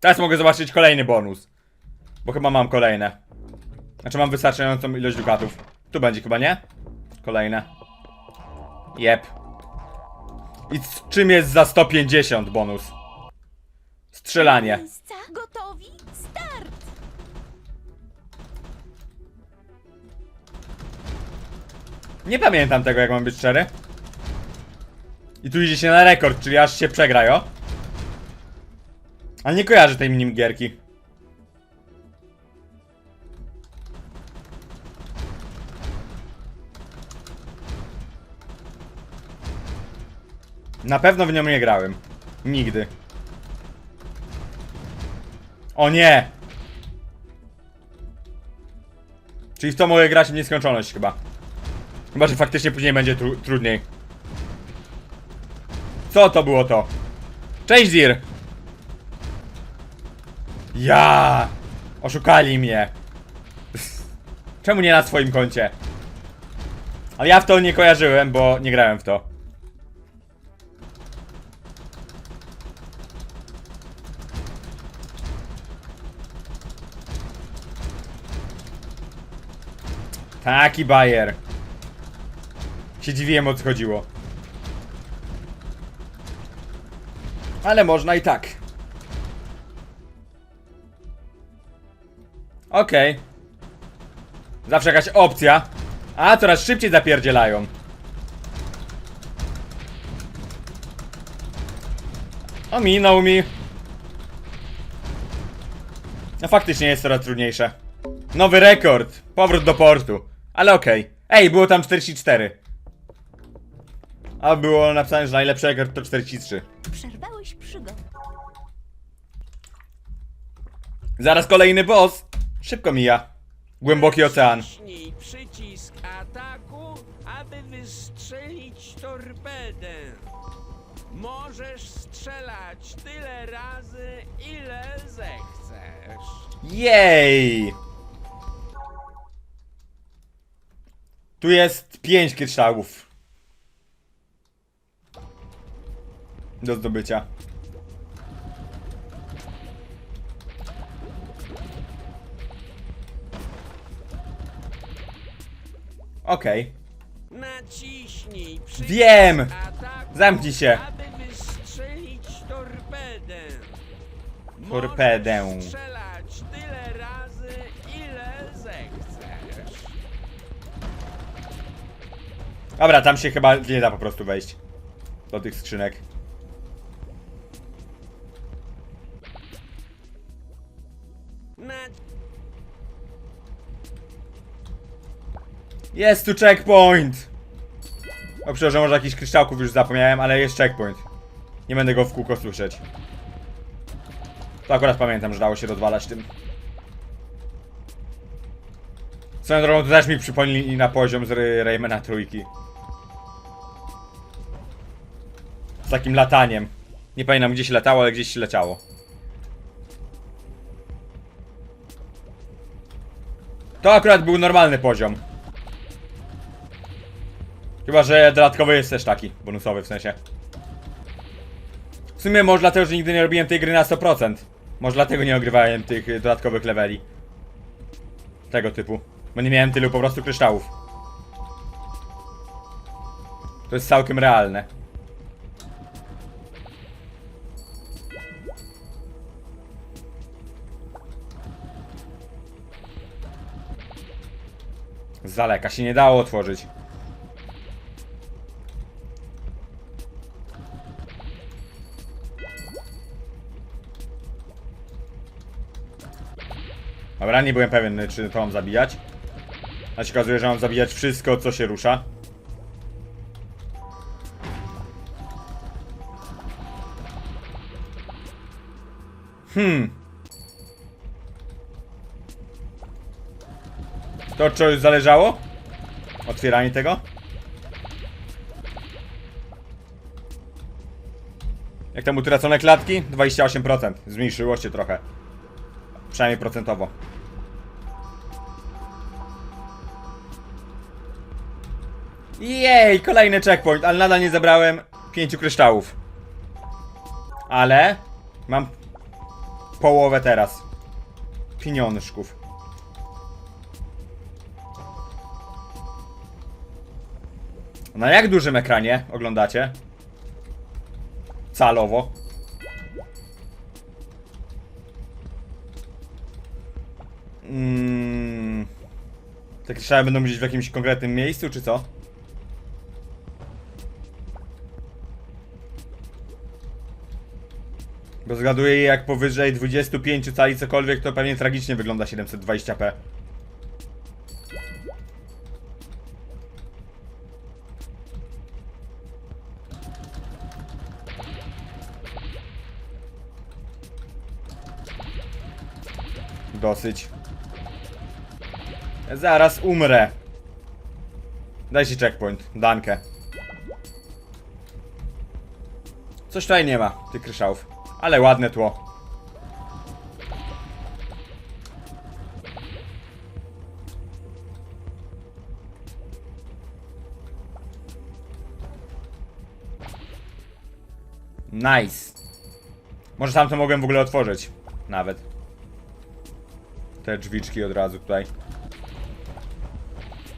Teraz mogę zobaczyć kolejny bonus. Bo chyba mam kolejne. Znaczy mam wystarczającą ilość dukatów. Tu będzie chyba, nie? Kolejne. Jep. I z czym jest za 150 bonus? Strzelanie. Miejsca gotowi, start! Nie pamiętam tego, jak mam być szczery. I tu idzie się na rekord, czyli aż się przegrają. Ale nie kojarzę tej minigierki. Na pewno w nią nie grałem. Nigdy. O nie! Czyli w to mogę grać w nieskończoność chyba. Chyba, że faktycznie później będzie tru trudniej. Co to było to? Cześć Zir! Ja! Oszukali mnie. Czemu nie na swoim koncie? Ale ja w to nie kojarzyłem, bo nie grałem w to. Taki bajer. Się dziwiłem o co chodziło. Ale można i tak. Okej. Zawsze jakaś opcja. A, coraz szybciej zapierdzielają. Ominął mi. No faktycznie jest coraz trudniejsze. Nowy rekord. Powrót do portu. Ale okej. Ej, było tam 44. A było napisane, że najlepszy rekord to 43. Przerwałeś przygodę. Zaraz kolejny boss. Szybko mija. Głęboki ocean. Wciśnij przycisk ataku, aby wystrzelić torpedę. Możesz strzelać tyle razy, ile zechcesz. Jej! Tu jest 5 kryształów. Do zdobycia. Okej. Naciśnij przycisk Wiem! ataku, Zamknij się. aby wystrzelić torpedę. Torpedę. Możesz strzelać tyle razy, ile zechcesz. Dobra, tam się chyba nie da po prostu wejść. Do tych skrzynek. Jest tu checkpoint! O, przepraszam, może jakichś kryształków już zapomniałem, ale jest checkpoint. Nie będę go w kółko słyszeć. To akurat pamiętam, że dało się rozwalać tym. Swoją drogą to też mi przypomnieli na poziom z Ray- Raymana trójki. Z takim lataniem. Nie pamiętam gdzie się latało, ale gdzieś się leciało. To akurat był normalny poziom. Chyba, że dodatkowy jest też taki, bonusowy w sensie. W sumie może dlatego, że nigdy nie robiłem tej gry na 100%. Może dlatego nie ogrywałem tych y, dodatkowych leveli. Tego typu. Bo nie miałem tylu po prostu kryształów. To jest całkiem realne. Z daleka się nie dało otworzyć. Dobra, nie byłem pewien, czy to mam zabijać. A się okazuje, że mam zabijać wszystko, co się rusza. Hmm. To od czegoś zależało? Otwieranie tego? Jak tam utracone klatki? 28%. Zmniejszyło się trochę. Przynajmniej procentowo. Jej, kolejny checkpoint, ale nadal nie zebrałem pięciu kryształów. Ale mam połowę teraz. Pieniążków. Na jak dużym ekranie oglądacie? Calowo. Mm. Te kryształy będą gdzieś w jakimś konkretnym miejscu, czy co? Bo zgaduję, jak powyżej 25 cali cokolwiek, to pewnie tragicznie wygląda 720p. Dosyć. Zaraz umrę. Dajcie checkpoint. Dankę. Coś tutaj nie ma, tych kryszałów. Ale ładne tło. Nice. Może sam to mogłem w ogóle otworzyć. Nawet. Te drzwiczki od razu tutaj.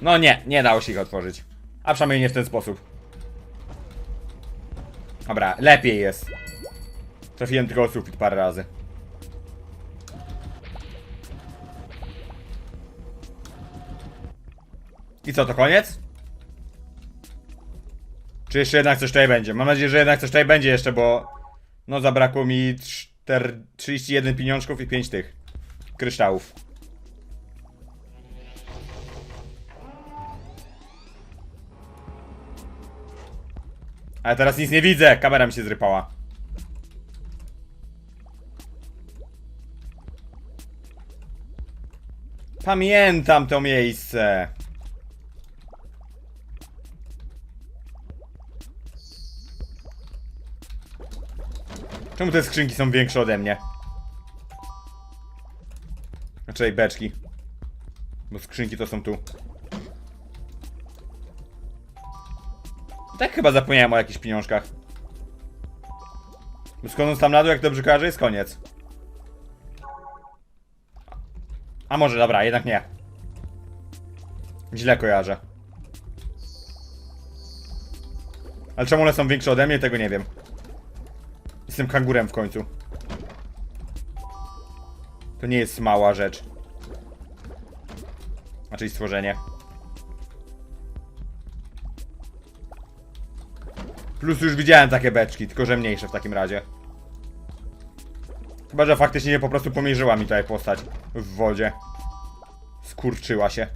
No nie, nie dało się ich otworzyć. A przynajmniej nie w ten sposób. Dobra, lepiej jest. Trafiłem tylko o sufit parę razy. I co, to koniec? Czy jeszcze jednak coś tutaj będzie? Mam nadzieję, że jednak coś tutaj będzie jeszcze, bo... No zabrakło mi 4, 31 pieniążków i 5 tych kryształów. Ale teraz nic nie widzę, kamera mi się zrypała. Pamiętam to miejsce. Czemu te skrzynki są większe ode mnie? Znaczy beczki. Bo skrzynki to są tu. Tak chyba zapomniałem o jakichś pieniążkach. Bo Skądąc tam na dół, jak dobrze kojarzę, jest koniec. A może, dobra, jednak nie. Źle kojarzę. Ale czemu one są większe ode mnie, tego nie wiem. Jestem kangurem w końcu. To nie jest mała rzecz. Znaczy stworzenie. Plus już widziałem takie beczki, tylko że mniejsze w takim razie. Chyba, że faktycznie po prostu pomierzyła mi tutaj postać w wodzie. Skurczyła się.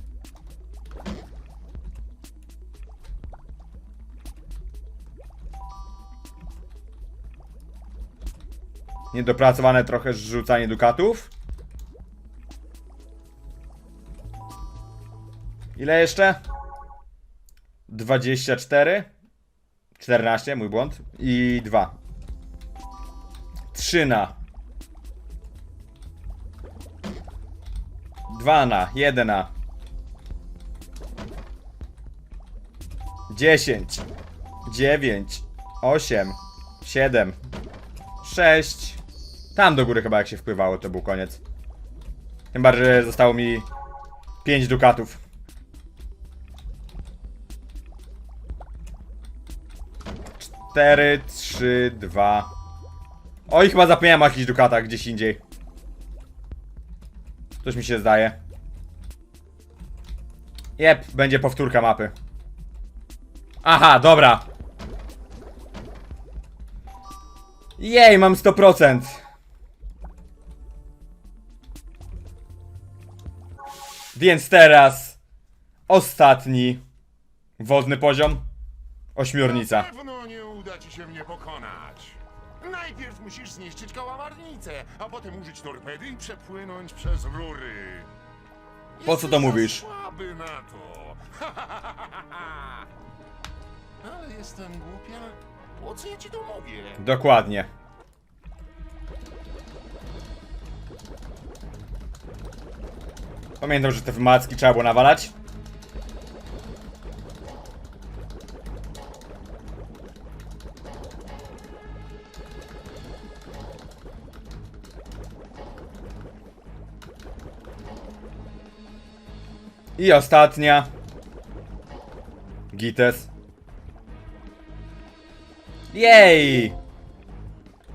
Niedopracowane trochę rzucanie dukatów. Ile jeszcze? 24. 14, mój błąd. I 2. 3 na. 2 na. 1 na. 10. 9. 8. 7. 6. Tam do góry chyba jak się wpływało, to był koniec. Tym bardziej, że zostało mi 5 dukatów. Cztery, trzy, dwa. Oj, chyba zapomniałem o jakichś dukatach gdzieś indziej. Coś mi się zdaje. Jep, będzie powtórka mapy. Aha, dobra. Jej, mam 100%. Więc teraz ostatni wodny poziom. Ośmiornica. Na pewno nie uda ci się mnie pokonać. Najpierw musisz zniszczyć kałamarnicę, a potem użyć torpedy i przepłynąć przez rury. Po co to za mówisz? Słaby na to. Ale jestem głupia. Po co ja ci to mówię? Dokładnie. Pamiętam, że te wymacki trzeba było nawalać. I ostatnia. Gites. Jej!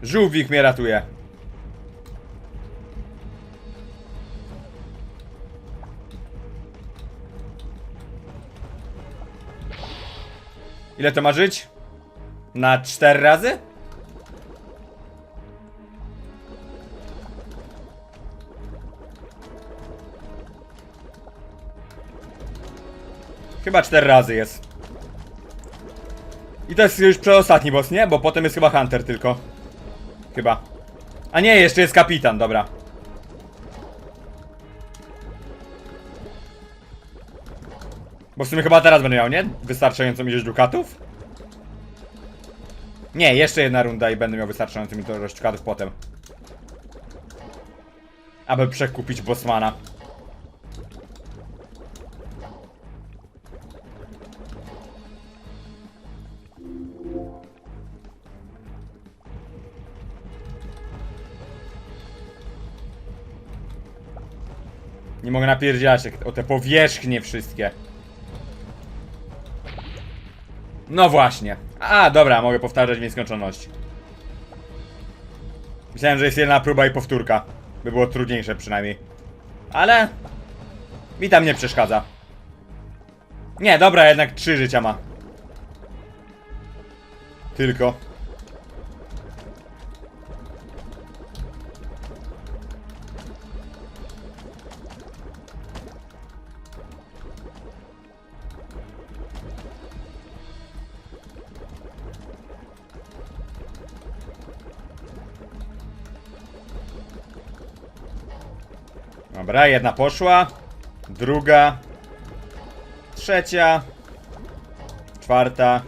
Żółwik mnie ratuje. Ile to ma żyć? Na cztery razy? Chyba cztery razy jest. I to jest już przedostatni boss, nie? Bo potem jest chyba Hunter tylko. Chyba. A nie, jeszcze jest kapitan, dobra. Bo w sumie chyba teraz będę miał, nie? Wystarczającą ilość dukatów? Nie, jeszcze jedna runda i będę miał wystarczającą ilość dukatów potem. Aby przekupić bossmana. Nie mogę napierdzielać jak- o te powierzchnie wszystkie. No właśnie. A, dobra, mogę powtarzać w nieskończoność. Myślałem, że jest jedna próba i powtórka. By było trudniejsze przynajmniej. Ale... Mi tam nie przeszkadza. Nie, dobra, jednak trzy życia ma. Tylko. Dobra, jedna poszła. Druga. Trzecia. Czwarta.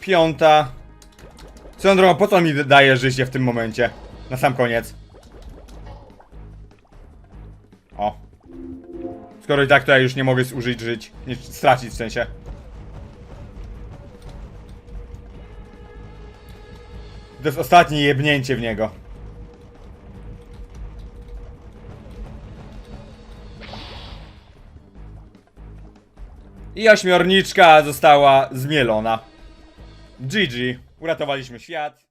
Piąta. Drogą, po co mi daje życie w tym momencie? Na sam koniec. O. Skoro i tak to ja już nie mogę zużyć żyć. Nie, stracić w sensie. To jest ostatnie jebnięcie w niego. I ośmiorniczka została zmielona. GG. Uratowaliśmy świat.